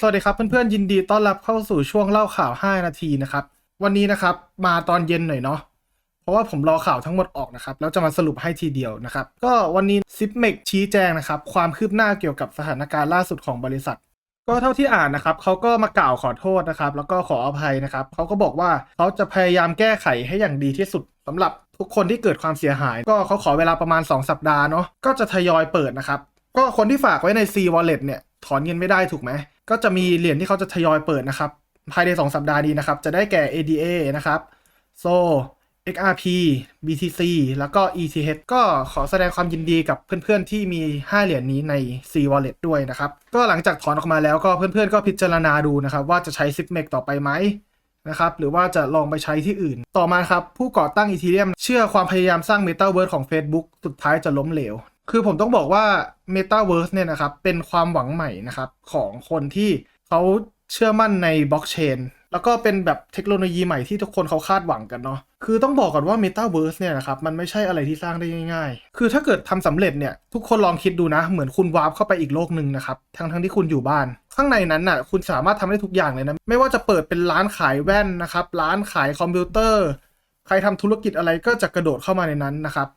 สวัสดีครับเพื่อนๆยินดีต้อนรับเข้าสู่ช่วงเล่าข่าว 5 นาทีนะครับ วันนี้นะครับมาตอนเย็นหน่อยเนาะเพราะว่าผมรอข่าวทั้งหมดออกนะครับ แล้วจะมาสรุปให้ทีเดียวนะครับ ก็วันนี้ซิปเมกชี้แจงนะครับ ความคืบหน้าเกี่ยวกับสถานการณ์ล่าสุดของบริษัท ก็เท่าที่อ่านนะครับเขาก็มากล่าวขอโทษนะครับ แล้วก็ขออภัยนะครับเขาก็บอกว่าเขาจะพยายามแก้ไขให้อย่างดีที่สุดสำหรับทุกคนที่เกิดความเสียหาย ก็เขาขอเวลาประมาณ 2 สัปดาห์เนาะก็จะทยอยเปิดนะครับก็คนที่ฝากไว้ใน C Wallet เนี่ยถอนเงินไม่ได้ถูกไหม ก็จะมีเหรียญที่เขาจะทยอยเปิดนะครับ ภายใน 2 สัปดาห์นี้นะครับ จะได้แก่ ADA นะครับ So XRP BTC แล้วก็ ETH ก็ขอแสดงความยินดีกับเพื่อนๆ ที่มี 5 เหรียญนี้ใน C Wallet ด้วยนะครับ ก็หลังจากถอนออกมาแล้วก็เพื่อนๆ ก็พิจารณาดูนะครับ ว่าจะใช้ s i p m e c ต่อไปไหมนะครับ หรือว่าจะลองไปใช้ที่อื่น ต่อมาครับ ผู้ก่อตั้งอีทีเรียมเชื่อความพยายามสร้าง Metaverse ของ Facebook สุดท้ายจะล้มเหลว คือผมต้องบอกว่า Metaverse เนี่ยนะครับ เป็นความหวังใหม่นะครับ ของคนที่เขาเชื่อมั่นในบล็อกเชนแล้วก็เป็นแบบเทคโนโลยีใหม่ที่ทุกคนเขาคาดหวังกันเนาะคือต้องบอกก่อนว่า Metaverse เนี่ยนะครับ มันไม่ใช่อะไรที่สร้างได้ง่าย ๆ คือถ้าเกิดทำสำเร็จเนี่ย ทุกคนลองคิดดูนะ เหมือนคุณวาร์ปเข้าไปอีกโลกหนึ่งนะครับ ทั้งทั้งที่คุณอยู่บ้าน ข้างในนั้นน่ะ คุณสามารถทำได้ทุกอย่างเลยนะ ไม่ว่าจะเปิดเป็นร้านขายแว่นนะครับ ร้านขายคอมพิวเตอร์ ใครทำธุรกิจอะไรก็จะกระโดดเข้ามาในนั้นนะครับ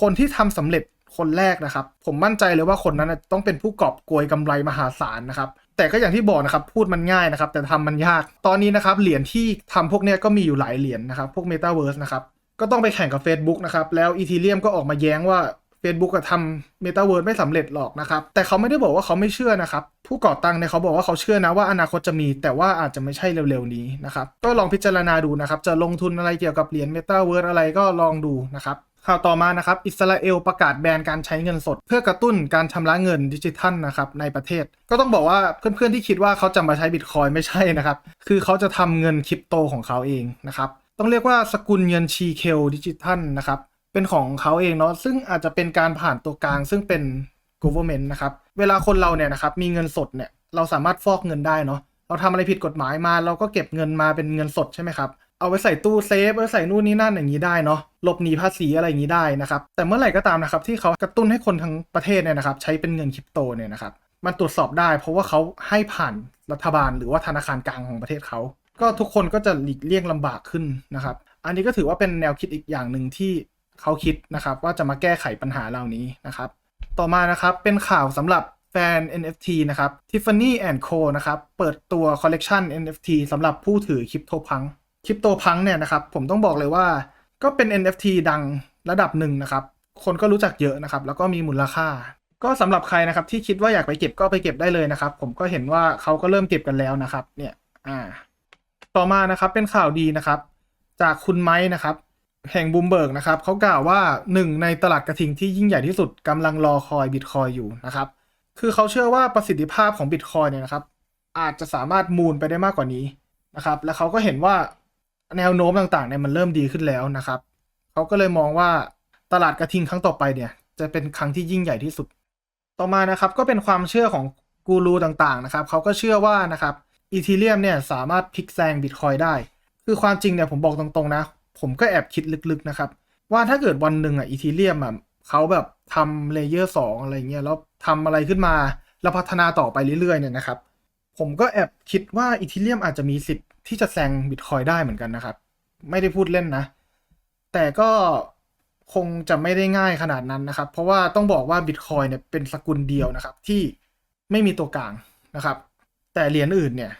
คนที่ทำสำเร็จ คนแรกนะครับ ผมมั่นใจเลยว่าคนนั้นต้องเป็นผู้กอบโกยกำไรมหาศาลนะครับ แต่ก็อย่างที่บอกนะครับ พูดมันง่ายนะครับ แต่ทำมันยาก ตอนนี้นะครับเหรียญที่ทำพวกนี้ก็มีอยู่หลายเหรียญนะครับ พวก Metaverse นะครับ ก็ต้องไปแข่งกับ Facebook นะครับ แล้ว Ethereum ก็ออกมาแย้งว่า Facebook ทำ Metaverse ไม่สำเร็จหรอกนะครับ แต่เขาไม่ได้บอกว่าเขาไม่เชื่อนะครับ ผู้ก่อตั้งเนี่ยเขาบอกว่าเขาเชื่อนะว่าอนาคตจะมี แต่ว่าอาจจะไม่ใช่เร็วๆนี้นะครับ ก็ลองพิจารณาดูนะครับ จะลงทุนอะไรเกี่ยวกับเหรียญ Metaverse อะไรก็ลองดูนะครับ ข่าวต่อมานะครับ อิสราเอลประกาศแบนการใช้เงินสด เพื่อกระตุ้นการชำระเงินดิจิทัลนะครับในประเทศ ก็ต้องบอกว่าเพื่อนๆที่คิดว่าเขาจะมาใช้บิตคอยไม่ใช่นะครับ คือเขาจะทำเงินคริปโตของเขาเองนะครับ ต้องเรียกว่าสกุลเงินชีเคลดิจิทัลนะครับ เป็นของเขาเองเนาะ ซึ่งอาจจะเป็นการผ่านตัวกลาง ซึ่งเป็น government นะครับ เวลาคนเราเนี่ยนะครับมีเงินสดเนี่ย เราสามารถฟอกเงินได้เนาะ เราทำอะไรผิดกฎหมายมา เราก็เก็บเงินมาเป็นเงินสดใช่ไหมครับ เอาไว้ใส่ตู้เซฟไว้ใส่นู่นนี่นั่นอย่างนี้ได้เนาะหลบหนีภาษีอะไรอย่างนี้ได้นะครับ แต่เมื่อไหร่ก็ตามนะครับที่เขากระตุ้นให้คนทั้งประเทศเนี่ยนะครับ ใช้เป็นเงินคริปโตเนี่ยนะครับ มันตรวจสอบได้ เพราะว่าเขาให้ผ่านรัฐบาลหรือว่าธนาคารกลางของประเทศเขา ก็ทุกคนก็จะหลีกเลี่ยงลำบากขึ้นนะครับ อันนี้ก็ถือว่าเป็นแนวคิดอีกอย่างหนึ่งที่เขาคิดนะครับว่าจะมาแก้ไขปัญหาเหล่านี้นะครับ ต่อมานะครับเป็นข่าวสำหรับแฟน NFT นะครับ Tiffany Co นะครับ เปิดตัวคอลเลกชัน NFT สำหรับผู้ถือคริปโตพัง คริปโตพังเนี่ยนะครับผมต้องบอกเลยว่าก็เป็น NFT ดังระดับหนึ่งนะครับ คนก็รู้จักเยอะนะครับ แล้วก็มีมูลค่า ก็สำหรับใครนะครับที่คิดว่าอยากไปเก็บก็ไปเก็บได้เลยนะครับ ผมก็เห็นว่าเขาก็เริ่มเก็บกันแล้วนะครับเนี่ยอ่าต่อมานะครับเป็นข่าวดีนะครับ จากคุณไม้นะครับแห่งบูมเบิร์กนะครับเขากล่าวว่าหนึ่งในตลาดกระทิงที่ยิ่งใหญ่ที่สุดกำลังรอคอยบิตคอยอยู่นะครับ คือเขาเชื่อว่าประสิทธิภาพของบิตคอยเนี่ยนะครับ อาจจะสามารถมูลไปได้มากกว่านี้นะครับ และเขาก็เห็นว่า แนวโน้มต่างๆเนี่ยมันเริ่มดีขึ้นแล้วนะครับเขาก็เลยมองว่าตลาดกระทิงครั้งต่อไปเนี่ย จะเป็นครั้งที่ยิ่งใหญ่ที่สุด ต่อมานะครับก็เป็นความเชื่อของกูรูต่างๆนะครับเขาก็เชื่อว่านะครับอีทีเรียมเนี่ยสามารถพลิกแซงบิตคอยได้ คือความจริงเนี่ยผมบอกตรงๆนะ ผมก็แอบคิดลึกๆนะครับ ว่าถ้าเกิดวันหนึ่งอะอีทีเรียมอะเขาแบบทำเลเยอร์สองอะไรเงี้ยแล้วทำอะไรขึ้นมาแล้วพัฒนาต่อไปเรื่อยๆเนี่ยนะครับ ผมก็แอบคิดว่าอีทีเรียมอาจจะมีสิทธิ์ ที่จะแซงบิตคอยได้เหมือนกันนะครับ ไม่ได้พูดเล่นนะ แต่ก็คงจะไม่ได้ง่ายขนาดนั้นนะครับ เพราะว่าต้องบอกว่าบิตคอยเนี่ยเป็นสกุลเดียวนะครับ ที่ไม่มีตัวกลางนะครับ แต่เหรียญอื่นเนี่ย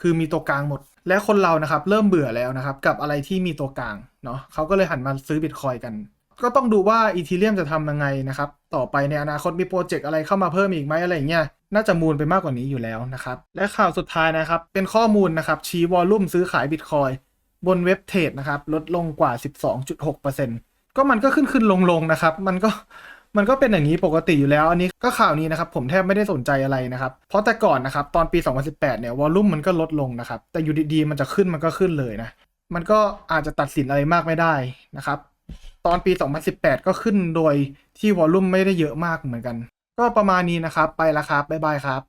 คือมีตัวกลางหมด และคนเรานะครับเริ่มเบื่อแล้วนะครับ กับอะไรที่มีตัวกลางเนาะเขาก็เลยหันมาซื้อบิตคอยกัน ก็ต้องดูว่าอีทีเรียมจะทำยังไงนะครับ ต่อไปในอนาคตมีโปรเจกต์อะไรเข้ามาเพิ่มอีกไหมอะไรอย่างเงี้ย น่าจะมูลไปมากกว่านี้อยู่แล้วนะครับ และข่าวสุดท้ายนะครับ เป็นข้อมูลนะครับ ชี้วอลลุ่มซื้อขายบิตคอยบนเว็บเทรดนะครับ ลดลงกว่า 12.6%ก็มันก็ขึ้นขึ้นลงลงนะครับ มันก็มันก็เป็นอย่างนี้ปกติอยู่แล้ว อันนี้ก็ข่าวนี้นะครับ ผมแทบไม่ได้สนใจอะไรนะครับ เพราะแต่ก่อนนะครับ ตอนปี 2018 เนี่ยวอลลุ่มมันก็ลดลงนะครับ แต่อยู่ดีๆมันจะขึ้นมันก็ขึ้นเลยนะ มันก็อาจจะตัดสินอะไรมากไม่ได้นะครับ ตอนปี 2018 ก็ขึ้นโดยที่วอลลุ่มไม่ได้เยอะมากเหมือนกัน ก็ประมาณนี้นะครับ ไปแล้วครับ บ๊ายบายครับ